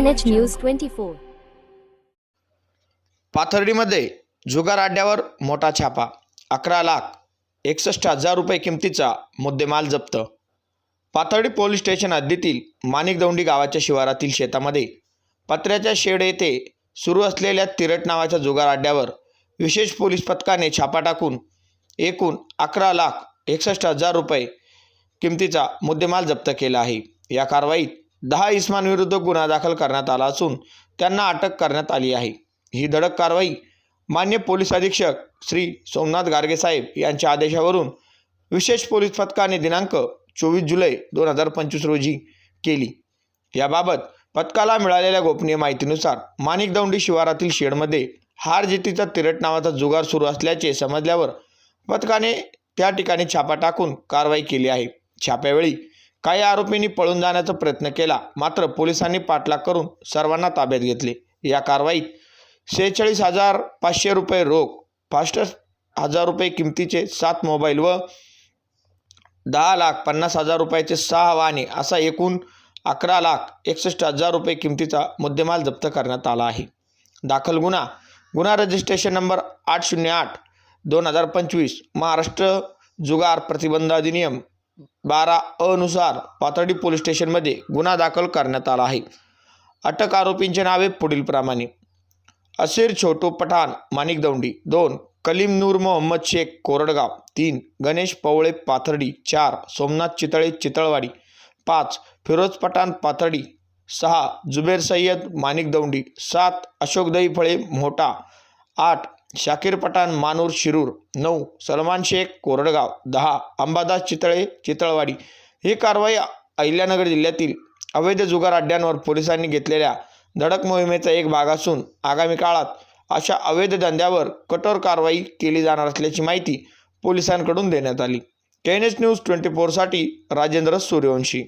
NH news twenty four पाथर्डीमध्ये जुगार अड्ड्यावर मोठा छापा. अकरा लाख एकसष्ट हजार रुपये किमतीचा मुद्देमाल जप्त. पाथर्डी पोलीस स्टेशन हद्दीतील माणिकदौंडी गावाच्या शिवारातील शेतामध्ये पत्र्याच्या शेड येथे सुरू असलेल्या तिरट नावाच्या जुगार अड्ड्यावर विशेष पोलीस पथकाने छापा टाकून एकूण अकरा लाख एकसष्ट हजार रुपये किमतीचा मुद्देमाल जप्त केला आहे. या कारवाईत दहा इस्मांविरुद्ध गुन्हा दाखल करण्यात आला असून त्यांना अटक करण्यात आली आहे. ही धडक कारवाई मान्य पोलीस अधीक्षक श्री सोमनाथ गार्गे साहेब यांच्या आदेशावरून विशेष पोलीस पथकाने दिनांक चोवीस जुलै दोन हजार पंचवीस रोजी केली. याबाबत पथकाला मिळालेल्या गोपनीय माहितीनुसार माणिकदौंडी शिवारातील शेडमध्ये हार जितीचा तिरट नावाचा जुगार सुरू असल्याचे समजल्यावर पथकाने त्या ठिकाणी छापा टाकून कारवाई केली आहे. छाप्यावेळी काही आरोपींनी पळून जाण्याचा प्रयत्न केला. मात्र पोलिसांनी पाठलाग करून सर्वांना ताब्यात घेतले. या कारवाईत शेहेचाळीस हजार पाचशे रुपये रोख पासष्ट हजार रुपये किमतीचे सात मोबाईल व दहा लाख पन्नास हजार रुपयाचे सहा वाहने असा एकूण अकरा लाख एकसष्ट हजार रुपये किमतीचा मुद्देमाल जप्त करण्यात आला आहे. दाखल गुन्हा गुन्हा रजिस्ट्रेशन नंबर आठ शून्य आठ दोन हजार पंचवीस महाराष्ट्र जुगार प्रतिबंध अधिनियम बारा अनुसार पाथर्डी पोलीस स्टेशनमध्ये गुन्हा दाखल करण्यात आला आहे. अटक आरोपींचे नावे पुढीलप्रमाणे असीर छोटू पठाण माणिकदौंडी दोन कलीम नूर मोहम्मद शेख कोरडगाव तीन गणेश पवळे पाथर्डी चार सोमनाथ चितळे चितळवाडी पाच फिरोज पठाण पाथर्डी सहा जुबेर सय्यद माणिकदौंडी सात अशोक दहीफळे मोठा आठ शाकीर पठाण मानूर शिरूर नऊ सलमान शेख कोरडगाव दहा अंबादास चितळे चितळवाडी. ही कारवाई अहिल्यानगर जिल्ह्यातील अवैध जुगार अड्ड्यांवर पोलिसांनी घेतलेल्या धडक मोहिमेचा एक भाग असून आगामी काळात अशा अवैध धंद्यावर कठोर कारवाई केली जाणार असल्याची माहिती पोलिसांकडून देण्यात आली. K N H news twenty फोरसाठी Rajendra Suryavanshi.